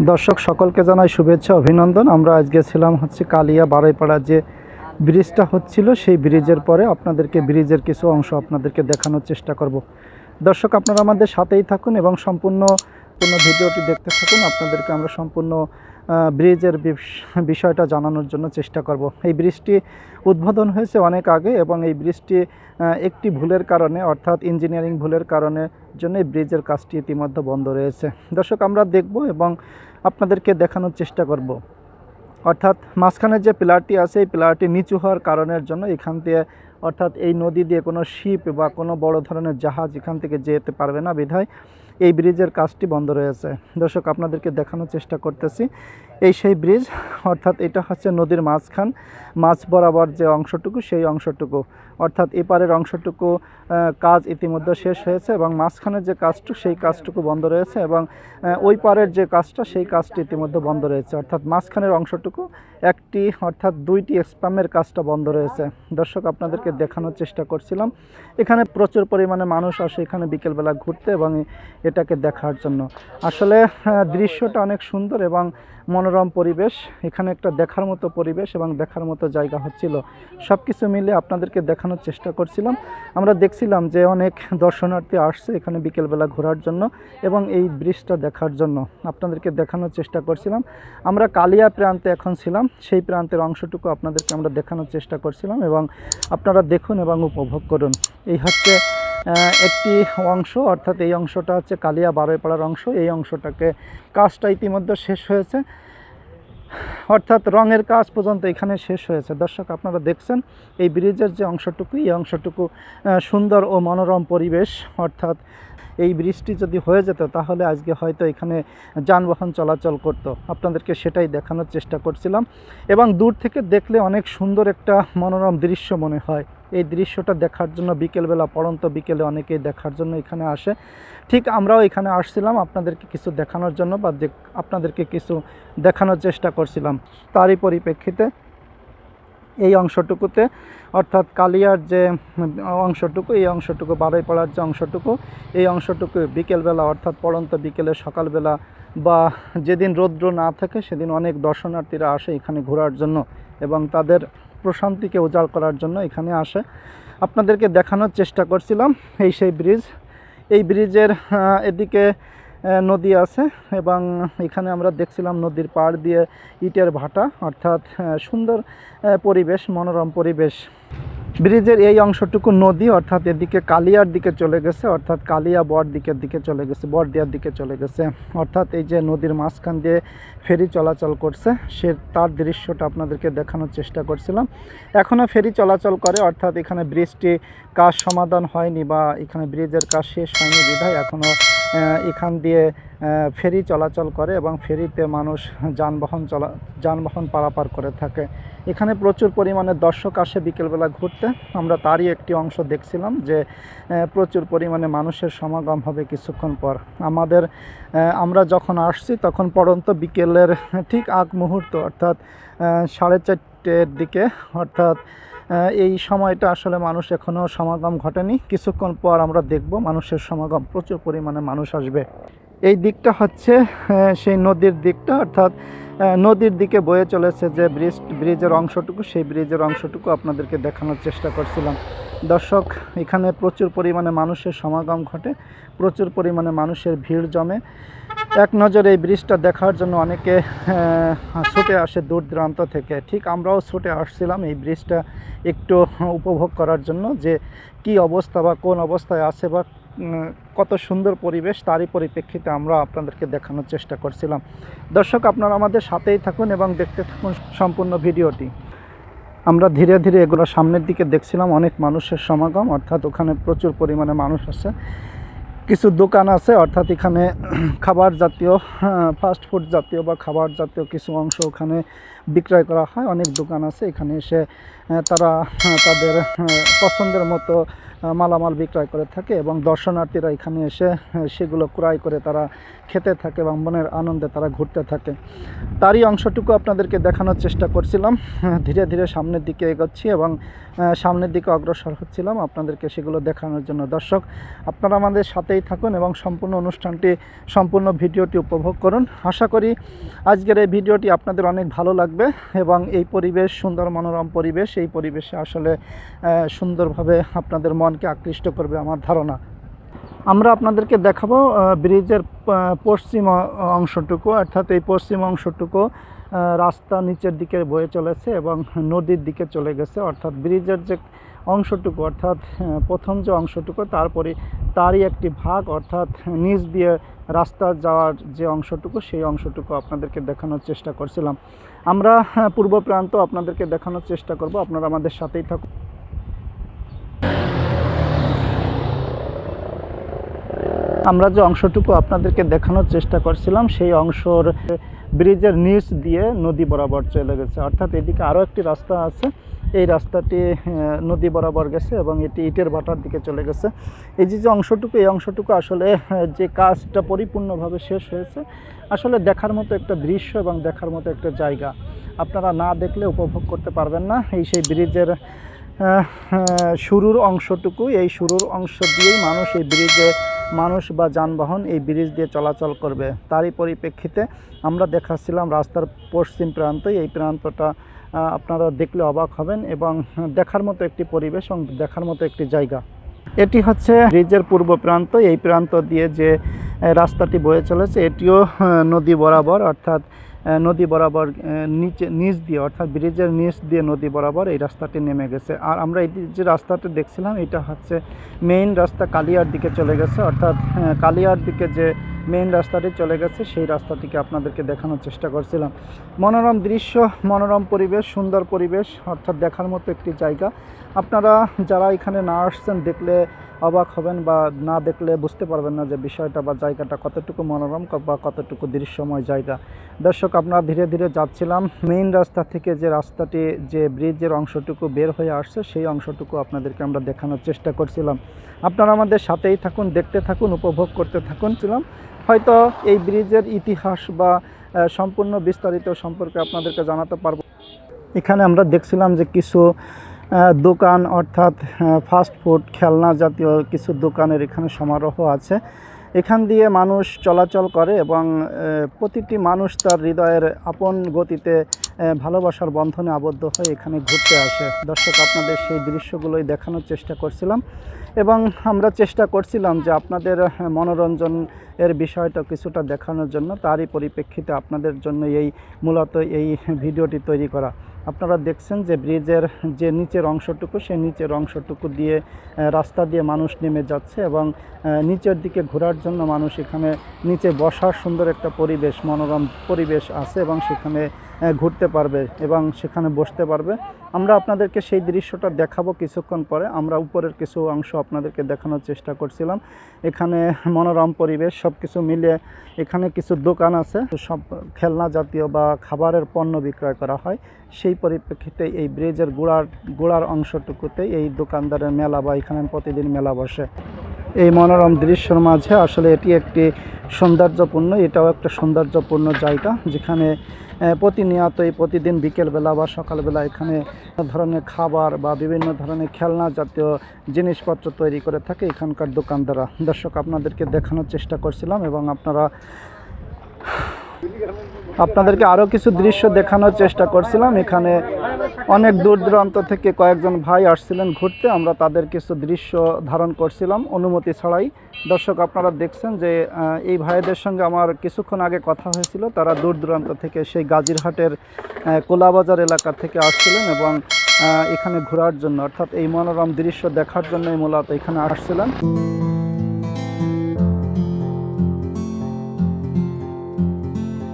দর্শক, সকলকে জানাই শুভেচ্ছা, অভিনন্দন। আমরা আজকে ছিলাম হচ্ছে কালিয়া বারাইপাড়া যে ব্রিজটা হচ্ছিল, সেই ব্রিজের পরে আপনাদেরকে ব্রিজের কিছু অংশ আপনাদেরকে দেখানোর চেষ্টা করব। দর্শক, আপনারা আমাদের সাথেই থাকুন এবং সম্পূর্ণ পূর্ণ ভিডিওটি দেখতে থাকুন। আপনাদেরকে আমরা সম্পূর্ণ ব্রিজের বিষয়টা জানানোর জন্য চেষ্টা করব। এই ব্রিজটি উদ্বোধন হয়েছে অনেক আগে এবং এই ব্রিজটি একটি ভুলের কারণে, অর্থাৎ ইঞ্জিনিয়ারিং ভুলের কারণে জন্য এই ব্রিজের কাজটি ইতিমধ্যে বন্ধ রয়েছে। দর্শক, আমরা দেখব এবং আপনাদেরকে দেখানোর চেষ্টা করব। অর্থাৎ মাঝখানে যে পিলারটি আছে, এই পিলারটি নিচু হওয়ার কারণের জন্য এখান থেকে অর্থাৎ এই নদী দিয়ে কোনো শিপ বা কোনো বড় ধরনের জাহাজ এখান থেকে যেতে পারবে না বিধায়। এই ব্রিজের কাজটি বন্ধ রয়েছে। দর্শক আপনাদেরকে দেখানোর চেষ্টা করতেছি। এই সেই ব্রিজ, অর্থাৎ এটা হচ্ছে নদীর মাঝখান মাছ বরাবর যে অংশটুকু, সেই অংশটুকু। অর্থাৎ এপারের অংশটুকু কাজ ইতিমধ্যে শেষ হয়েছে এবং মাঝখানের যে কাজটুকু সেই কাজটুকু বন্ধ রয়েছে এবং ওই পারের যে কাজটা, সেই কাজটি ইতিমধ্যে বন্ধ রয়েছে। অর্থাৎ মাঝখানের অংশটুকু, একটি, অর্থাৎ দুইটি স্পামের কাজটা বন্ধ রয়েছে। দর্শক, আপনাদেরকে দেখানোর চেষ্টা করছিলাম। এখানে প্রচুর পরিমাণে মানুষ আসে এখানে বিকেলবেলা ঘুরতে এবং এটাকে দেখার জন্য। আসলে দৃশ্যটা অনেক সুন্দর এবং মনোরম পরিবেশ, এখানে একটা দেখার মতো পরিবেশ এবং দেখার মতো জায়গা হচ্ছিল। সব কিছু মিলে আপনাদেরকে দেখানোর চেষ্টা করছিলাম। আমরা দেখছিলাম যে অনেক দর্শনার্থী আসছে এখানে বিকেলবেলা ঘোরার জন্য এবং এই ব্রিজটা দেখার জন্য। আপনাদেরকে দেখানোর চেষ্টা করছিলাম। আমরা কালিয়া প্রান্তে এখন ছিলাম, সেই প্রান্তের অংশটুকু আপনাদেরকে আমরা দেখানোর চেষ্টা করছিলাম এবং আপনারা দেখুন এবং উপভোগ করুন। এই হচ্ছে একটি অংশ, অর্থাৎ এই অংশটা হচ্ছে কালিয়া বারোয়পাড়ার অংশ। এই অংশটাকে কাজটা ইতিমধ্যে শেষ হয়েছে। অর্থাৎ রঙের কাজ পর্যন্ত এখানে শেষ হয়েছে। দর্শক, আপনারা দেখছেন এই ব্রিজের যে অংশটুকু, এই অংশটুকু সুন্দর ও মনোরম পরিবেশ। অর্থাৎ এই বৃষ্টি যদি হয়ে যেত, তাহলে আজকে হয়তো এখানে যানবাহন চলাচল করত। আপনাদেরকে সেটাই দেখানোর চেষ্টা করছিলাম। এবং দূর থেকে দেখলে অনেক সুন্দর একটা মনোরম দৃশ্য মনে হয়। এই দৃশ্যটা দেখার জন্য বিকেলবেলা পড়ন্ত বিকেলে অনেকেই দেখার জন্য এখানে আসে। ঠিক আমরাও এখানে আসছিলাম আপনাদেরকে কিছু দেখানোর জন্য বা আপনাদেরকে কিছু দেখানোর চেষ্টা করছিলাম। তারই পরিপ্রেক্ষিতে এই অংশটুকুতে, অর্থাৎ কালিয়ার যে অংশটুকু, এই অংশটুকু, বারৈপাড়ার যে অংশটুকু, এই অংশটুকু বিকেলবেলা, অর্থাৎ পড়ন্ত বিকেলে সকালবেলা বা যেদিন রৌদ্র না থাকে, সেদিন অনেক দর্শনার্থীরা আসে এখানে ঘোরার জন্য এবং তাদের প্রশান্তিকে উজাল করার জন্য এখানে আসে। আপনাদেরকে দেখানোর চেষ্টা করছিলাম এই সেই ব্রিজ এই ব্রিজের এদিকে নদী আছে এবং এখানে আমরা দেখছিলাম নদীর পাড় দিয়ে ইটের ভাটা, অর্থাৎ সুন্দর পরিবেশ, মনোরম পরিবেশ। ব্রিজের এই অংশটুকু নদী, অর্থাৎ এদিকে কালিয়ার দিকে চলে গেছে, অর্থাৎ কালিয়া বর দিকের দিকে চলে গেছে, বরদিয়ার দিকে চলে গেছে। অর্থাৎ এই যে নদীর মাঝখান দিয়ে ফেরি চলাচল করছে, সে তার দৃশ্যটা আপনাদেরকে দেখানোর চেষ্টা করছিলাম। এখনও ফেরি চলাচল করে, অর্থাৎ এখানে ব্রিজটি কাজ সমাধান হয়নি বা এখানে ব্রিজের কাজ শেষ হয়নি, বিধায় এখনও এখান দিয়ে ফেরি চলাচল করে এবং ফেরিতে মানুষ যানবাহন চলা, যানবাহন পারাপার করে থাকে। এখানে প্রচুর পরিমাণে দর্শক আসে বিকেলবেলা ঘুরতে। আমরা তারই একটি অংশ দেখছিলাম যে প্রচুর পরিমাণে মানুষের সমাগম হবে কিছুক্ষণ পর। আমাদের আমরা যখন আসছি তখন পড়ন্ত বিকেলের ঠিক আগ মুহূর্ত, অর্থাৎ সাড়ে চারটের দিকে, অর্থাৎ এই সময়টা আসলে মানুষ এখনও সমাগম ঘটেনি। কিছুক্ষণ পর আমরা দেখব মানুষের সমাগম, প্রচুর পরিমাণে মানুষ আসবে। এই দিকটা হচ্ছে সেই নদীর দিকটা, অর্থাৎ নদীর দিকে বয়ে চলেছে যে ব্রিজ, ব্রিজের অংশটুকু, সেই ব্রিজের অংশটুকু আপনাদেরকে দেখানোর চেষ্টা করছিলাম। দর্শক, এখানে প্রচুর পরিমাণে মানুষের সমাগম ঘটে, প্রচুর পরিমাণে মানুষের ভিড় জমে। এক নজরে এই ব্রিজটা দেখার জন্য অনেকে ছুটে আসে দূর দূরান্ত থেকে। ঠিক আমরাও ছুটে আসছিলাম এই ব্রিজটা একটু উপভোগ করার জন্য, যে কি অবস্থা বা কোন অবস্থায় আছে বা কত সুন্দর পরিবেশ, তারই পরিপ্রেক্ষিতে আমরা আপনাদেরকে দেখানোর চেষ্টা করছিলাম। দর্শক, আপনারা আমাদের সাথেই থাকুন এবং দেখতে থাকুন সম্পূর্ণ ভিডিওটি। আমরা ধীরে ধীরে এগুলো সামনের দিকে দেখছিলাম, অনেক মানুষের সমাগম, অর্থাৎ ওখানে প্রচুর পরিমাণে মানুষ আছে কিছু দোকান আছে, অর্থাৎ এখানে খাবার জাতীয় ফাস্ট ফুড জাতীয় বা খাবার জাতীয় কিছু অংশ ওখানে বিক্রয় করা হয়। অনেক দোকান আছে, এখানে এসে তারা তাদের পছন্দের মতো মালামাল বিক্রয় করে থাকে এবং দর্শনার্থীরা এখানে এসে সেগুলো ক্রয় করে তারা খেতে থাকে এবং মনের আনন্দে তারা ঘুরতে থাকে। তারই অংশটুকু আপনাদেরকে দেখানোর চেষ্টা করছিলাম। ধীরে ধীরে সামনের দিকে এগোচ্ছি এবং সামনের দিকে অগ্রসর হচ্ছিলাম আপনাদেরকে সেগুলো দেখানোর জন্য। দর্শক, আপনারা আমাদের সাথেই থাকুন এবং সম্পূর্ণ অনুষ্ঠানটি, সম্পূর্ণ ভিডিওটি উপভোগ করুন। আশা করি আজকের এই ভিডিওটি আপনাদের অনেক ভালো লাগবে এবং এই পরিবেশ, সুন্দর মনোরম পরিবেশ এই পরিবেশে আসলে সুন্দরভাবে আপনাদের মনকে আকৃষ্ট করবে আমার ধারণা। আমরা আপনাদেরকে দেখাবো ব্রিজের পশ্চিম অংশটুকু, অর্থাৎ এই পশ্চিম অংশটুকু রাস্তা নিচের দিকে বয়ে চলেছে এবং নদীর দিকে চলে গেছে। অর্থাৎ ব্রিজের যে অংশটুকু, অর্থাৎ প্রথম যে অংশটুকু, তারপরে তারই একটি ভাগ, অর্থাৎ নিচ দিয়ে রাস্তা যাওয়ার যে অংশটুকু, সেই অংশটুকু আপনাদেরকে দেখানোর চেষ্টা করছিলাম। আমরা পূর্ব প্রান্ত আপনাদেরকে দেখানোর চেষ্টা করব। আপনারা আমাদের সাথেই থাকুন। আমরা যে অংশটুকু আপনাদেরকে দেখানোর চেষ্টা করছিলাম, সেই অংশর ব্রিজের নিচ দিয়ে নদী বরাবর চলে গেছে। অর্থাৎ এদিকে আরও একটি রাস্তা আছে। এই রাস্তাটি নদী বরাবর গেছে এবং এটি ইটের ভাটার দিকে চলে গেছে। এই যে যে অংশটুকু, এই অংশটুকু আসলে যে কাজটা পরিপূর্ণভাবে শেষ হয়েছে, আসলে দেখার মতো একটা দৃশ্য এবং দেখার মতো একটা জায়গা। আপনারা না দেখলে উপভোগ করতে পারবেন না। এই সেই ব্রিজের শুরুর অংশটুকু এই শুরুর অংশ দিয়েই মানুষ এই ব্রিজে মানুষ বা যানবাহন এই ব্রিজ দিয়ে চলাচল করবে। তারই পরিপ্রেক্ষিতে আমরা দেখাচ্ছিলাম রাস্তার পশ্চিম প্রান্তে এই প্রান্তটা আপনারা দেখলে অবাক হবেন এবং দেখার মতো একটি পরিবেশ এবং দেখার মতো একটি জায়গা। এটি হচ্ছে ব্রিজের পূর্ব প্রান্ত। এই প্রান্ত দিয়ে যে রাস্তাটি বয়ে চলেছে, এটিও নদী বরাবর অর্থাৎ নদী বরাবর নিচে, নিচ দিয়ে, অর্থাৎ ব্রিজের নিচ দিয়ে নদী বরাবর এই রাস্তাটি নেমে গেছে। আর আমরা এই যে রাস্তাটি দেখছিলাম, এটা হচ্ছে মেইন রাস্তা কালিয়ার দিকে চলে গেছে। অর্থাৎ কালিয়ার দিকে যে মেইন রাস্তাটি চলে গেছে, সেই রাস্তাটিকে আপনাদেরকে দেখানোর চেষ্টা করছিলাম। মনোরম দৃশ্য, মনোরম পরিবেশ, সুন্দর পরিবেশ, অর্থাৎ দেখার মতো একটি জায়গা। আপনারা যারা এখানে না আসছেন, দেখলে অবাক হবেন বা না দেখলে বুঝতে পারবেন না যে বিষয়টা বা জায়গাটা কতটুকু মনোরম বা কতটুকু দৃশ্যময় জায়গা। দর্শক আপনারা ধীরে ধীরে যাচ্ছিলাম। মেইন রাস্তা থেকে যে রাস্তাটি, যে ব্রিজের অংশটুকু বের হয়ে আসছে, সেই অংশটুকু আপনাদেরকে আমরা দেখানোর চেষ্টা করছিলাম। আপনারা আমাদের সাথেই থাকুন, দেখতে থাকুন, উপভোগ করতে থাকুন। ছিলাম হয়তো এই ব্রিজের ইতিহাস বা সম্পূর্ণ বিস্তারিত সম্পর্কে আপনাদেরকে জানাতে পারব। এখানে আমরা দেখছিলাম যে কিছু দোকান অর্থাৎ ফাস্ট ফুড খেলনা জাতীয় কিছু দোকানের এখানে সমারোহ আছে। এখান দিয়ে মানুষ চলাচল করে এবং প্রতিটি মানুষ তার হৃদয়ের আপন গতিতে ভালোবাসার বন্ধনে আবদ্ধ হয়ে এখানে ঘুরতে আসে। দর্শক, আপনাদের সেই দৃশ্যগুলোই দেখানোর চেষ্টা করছিলাম এবং আমরা চেষ্টা করছিলাম যে আপনাদের মনোরঞ্জন এর বিষয়টা কিছুটা দেখানোর জন্য তারই পরিপ্রেক্ষিতে আপনাদের জন্য এই মূলত এই ভিডিওটি তৈরি করা। আপনারা দেখছেন যে ব্রিজের যে নিচের অংশটুকু, সেই নিচের অংশটুকু দিয়ে রাস্তা দিয়ে মানুষ নেমে যাচ্ছে এবং নিচের দিকে ঘোরার জন্য মানুষ এখানে নিচে বসার সুন্দর একটা পরিবেশ, মনোরম পরিবেশ আছে এবং সেখানে ঘুরতে পারবে এবং সেখানে বসতে পারবে। আমরা আপনাদেরকে সেই দৃশ্যটা দেখাবো কিছুক্ষণ পরে। আমরা উপরের কিছু অংশ আপনাদেরকে দেখানোর চেষ্টা করছিলাম। এখানে মনোরম পরিবেশ, সব কিছু মিলে এখানে কিছু দোকান আছে। সব খেলনা জাতীয় বা খাবারের পণ্য বিক্রয় করা হয়। সেই পরিপ্রেক্ষিতে এই ব্রিজের গোড়ার গোড়ার অংশটুকুতে এই দোকানদারের মেলা বা এখানে প্রতিদিন মেলা বসে। এই মনোরম দৃশ্যর মাঝে আসলে এটি একটি সৌন্দর্যপূর্ণ, এটাও একটা সৌন্দর্যপূর্ণ জায়গা যেখানে প্রতিনিয়তই প্রতিদিন বিকেলবেলা বা সকালবেলা এখানে ধরনের খাবার বা বিভিন্ন ধরনের খেলনা জাতীয় জিনিসপত্র তৈরি করে থাকে এখানকার দোকানদাররা। দর্শক, আপনাদেরকে দেখানোর চেষ্টা করছিলাম এবং আপনারা, আপনাদেরকে আরও কিছু দৃশ্য দেখানোর চেষ্টা করছিলাম। এখানে অনেক দূর দূরান্ত থেকে কয়েকজন ভাই আসছিলেন ঘুরতে। আমরা তাদের কিছু দৃশ্য ধারণ করছিলাম অনুমতি ছাড়াই। দর্শক, আপনারা দেখছেন যে এই ভাইদের সঙ্গে আমার কিছুক্ষণ আগে কথা হয়েছিল। তারা দূর দূরান্ত থেকে সেই গাজীরহাটের কোলাবাজার এলাকা থেকে আসছিলেন এবং এখানে ঘোরার জন্য, অর্থাৎ এই মনোরম দৃশ্য দেখার জন্যই মূলত এখানে আসছিলেন।